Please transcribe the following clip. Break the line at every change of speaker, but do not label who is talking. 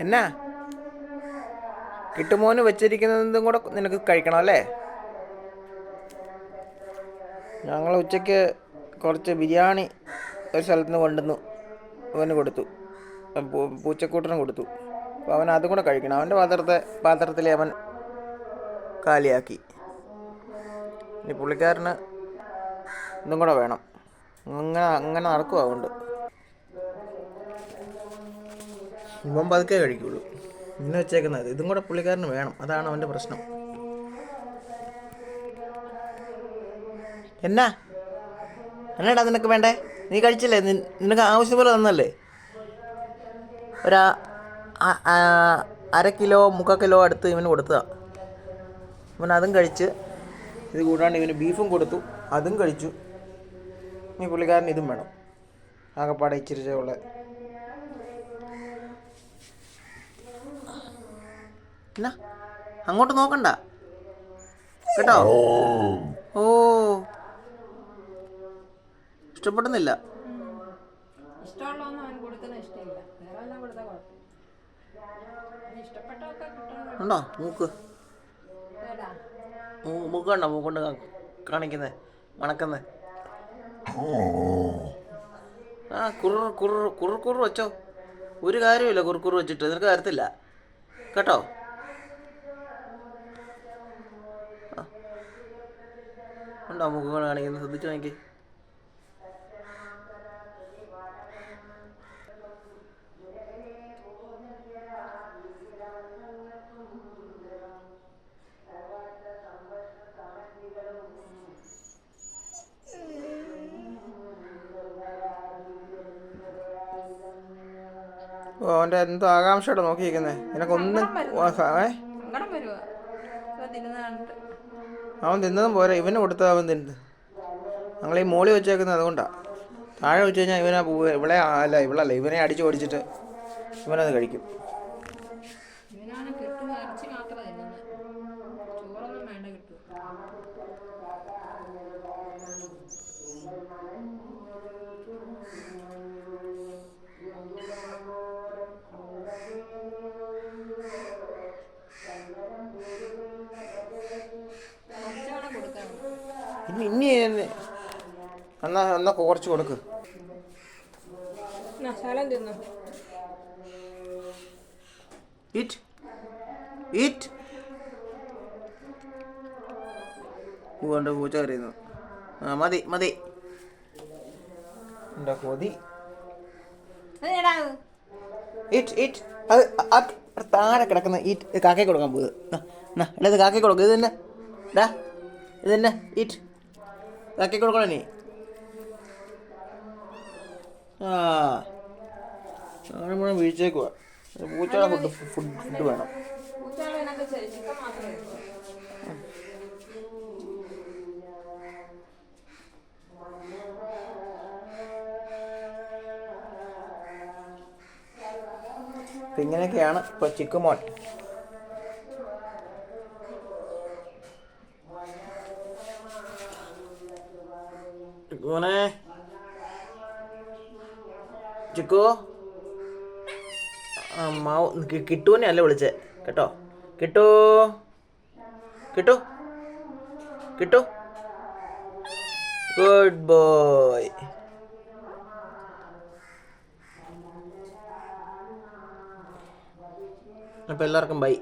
എന്നാ? കിട്ടുമോന് വെച്ചിരിക്കുന്നതും കൂടെ നിനക്ക് കഴിക്കണം അല്ലേ? ഞങ്ങൾ ഉച്ചയ്ക്ക് കുറച്ച് ബിരിയാണി ഒരു സ്ഥലത്ത് നിന്ന് കൊണ്ടുവന്നു. അവന് കൊടുത്തു. പൂച്ചക്കൂട്ടന് കൊടുത്തു. അപ്പോൾ അവൻ അതും കൂടെ കഴിക്കണം. അവന്റെ പാത്രത്തെ പാത്രത്തിൽ അവൻ കാലിയാക്കി. ഇനി പുള്ളിക്കാരന് ഇതും കൂടെ വേണം. അങ്ങനെ അങ്ങനെ നടക്കും അതുകൊണ്ട്. ഇവൻ പതുക്കെ കഴിക്കുള്ളൂ. ഇന്ന് വെച്ചേക്കുന്നത് ഇതും കൂടെ പുള്ളിക്കാരന് വേണം. അതാണ് അവന്റെ പ്രശ്നം. എന്നാ? എന്നാടാ നിനക്ക് വേണ്ടേ? നീ കഴിച്ചില്ലേ? നിനക്ക് ആവശ്യം പോലെ തന്നല്ലേ? ഒരാ അര കിലോ മുക്ക കിലോ അടുത്ത് ഇവന് കൊടുത്തതാ ഇവൻ അതും കഴിച്ച് ഇത് കൂടാണ്ട് ഇവന് ബീഫും കൊടുത്തു. അതും കഴിച്ചു. നീ പുള്ളിക്കാരന് ഇതും വേണം. ആകെപ്പാടെ ഇച്ചിരി എന്നാ അങ്ങോട്ട് നോക്കണ്ട. കേട്ടോ? ഓ. ഇഷ്ടപ്പെടുന്നില്ല. ഉണ്ടോ? മൂക്ക്. മൂക്ക് കണ്ടോ? മൂക്കൊണ്ട് കാണിക്കുന്നേ. മണക്കുന്നേ. ആ കുറു കുറു കുറു കുറു വെച്ചോ. ഒരു കാര്യമില്ല കുറു കുറു വെച്ചിട്ട്. നിനക്ക് തരത്തില്ല. കേട്ടോ? ഉണ്ടോ? മുഖങ്ങൾ കാണിക്കുന്നത് ശ്രദ്ധിച്ചു നോക്കി. ഓ അവന്റെ എന്തോ ആകാംക്ഷയോടെ നോക്കിയിരിക്കുന്നത് നിനക്കൊന്നും ഏ? അവൻ തിന്നതും പോരെ ഇവന് കൊടുത്തത് അവൻ തിന്നത് ഞങ്ങൾ ഈ മോളി വെച്ചേക്കുന്നത് അതുകൊണ്ടാണ് താഴെ വെച്ച് കഴിഞ്ഞാൽ ഇവനാ പോ- ഇവളെ അല്ല ഇവളല്ല ഇവനെ അടിച്ച് ഓടിച്ചിട്ട് ഇവനത് കഴിക്കും. ഇനി ഇനി എന്നെ- എന്നാ കുറച്ച് കൊടുക്ക്. ഈറ്റ് കൊണ്ട് പൂച്ച കറിയുന്നു ആ മതി മതി. എന്താ കൊതി? ഇറ്റ് ഇറ്റ് അത്. താഴെ കിടക്കുന്ന ഈറ്റ് കാക്കയെ കൊടുക്കാൻ പോകുന്നത് എന്നാ എടാ ഇത് കാക്കയെ കൊടുക്കുക ഇത് തന്നെ. ഇറ്റ് ഇത് തന്നെ. ഈറ്റ് കാക്കയെ കൊടുക്കണം നീ ആ. നമ്മൾ വീഴ്ചേക്കുവാ പൂച്ചയുടെ ഫുഡ് ഫുഡ് ഫുഡ് വേണം. ഇങ്ങനെയൊക്കെയാണ് ഇപ്പോൾ ചിക്കുമോൻ. ചിക്കുമോനെ ചിക്കോ. ആ മാവ് കിട്ടുവിനെ അല്ല വിളിച്ചേ. കേട്ടോ. കിട്ടു. കിട്ടു. കിട്ടു. ഗുഡ് ബോയ് അപ്പോൾ എല്ലാവർക്കും ബൈ